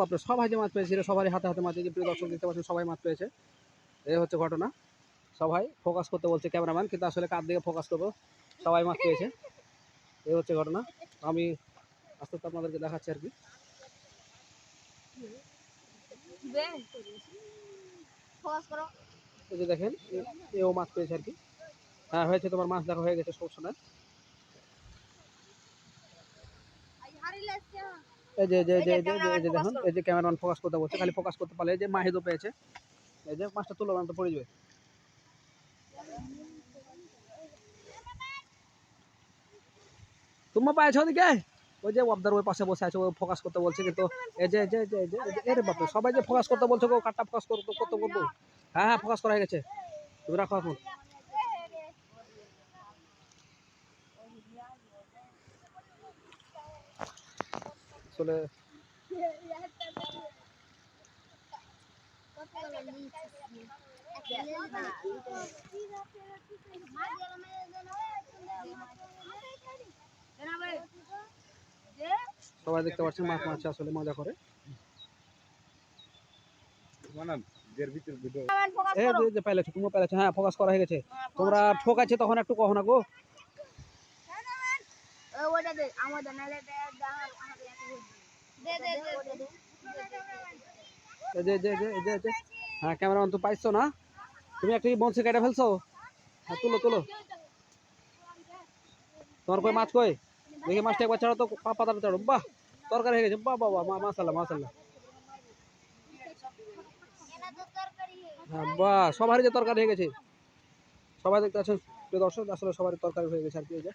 বাপরে সবাই যে মাছ পেয়েছে সবারই হাতে হাতে মাছ যে প্রিয় দর্শক দেখতে পাচ্ছেন সবাই মাছ পেয়েছে। এই হচ্ছে ঘটনা। সবাই ফোকাস করতে বলছে ক্যামেরাম্যান কিন্তু আসলে কার দিকে ফোকাস করব? সবাই মাছ পেয়েছে। এই হচ্ছে ঘটনা। আমি আস্তে আস্তে আপনাদেরকে দেখাচ্ছি আর কি। এই যে দেখেন এও মাছ পেয়েছে আর কি। হ্যাঁ হয়েছে তোমার মাছ দেখা হয়ে গেছে সব সময় এই যে এই যে যে যে দেখুন এই যে ক্যামেরাম্যান ফোকাস করতে বলছে খালি ফোকাস করতে পারলে যে মাহিদও পেয়েছে এই যে মাছটা তুলো তো পড়ে যাবে তুমি পাইছো ওদিকে ওই যে ওই পাশে বসে আছে ও ফোকাস করতে বলছে কিন্তু এই যে এরে বাপরে সবাই যে ফোকাস করতে বলছে গো কাটটা ফোকাস করতে করতে করব হ্যাঁ হ্যাঁ ফোকাস করা হয়ে গেছে তুমি রাখো এখন আসলে সবাই দেখতে পাচ্ছেন মাছ মাছ আসলে মজা করে। এই যে যে পাইলেছো তুমি পাইলেছো হ্যাঁ ফোকাস করা হয়ে গেছে। তোমরা ঠকাচ্ছে তখন একটু কখনো গো। আমাদের হ্যাঁ ক্যামেরাম্যান তো পাইছো না? তুমি একটা বনসি কেটে ফেলছো? হ্যাঁ তুলো তুলো। তোমার কই মাছ কই? দেখি মাছটা একবার ছাড়ো তো পাতাটা ছাড়ো। বাহ, তরকারি হয়ে গেছে। বাহ বাহ বাহ মাসাল্লাহ মাসাল্লাহ হ্যাঁ বাহ, সবারই যে তরকারি হয়ে গেছে। সবাই দেখতে প্রিয় দর্শক, আসলে সবারই তরকারি হয়ে গেছে আর কি, এই যে।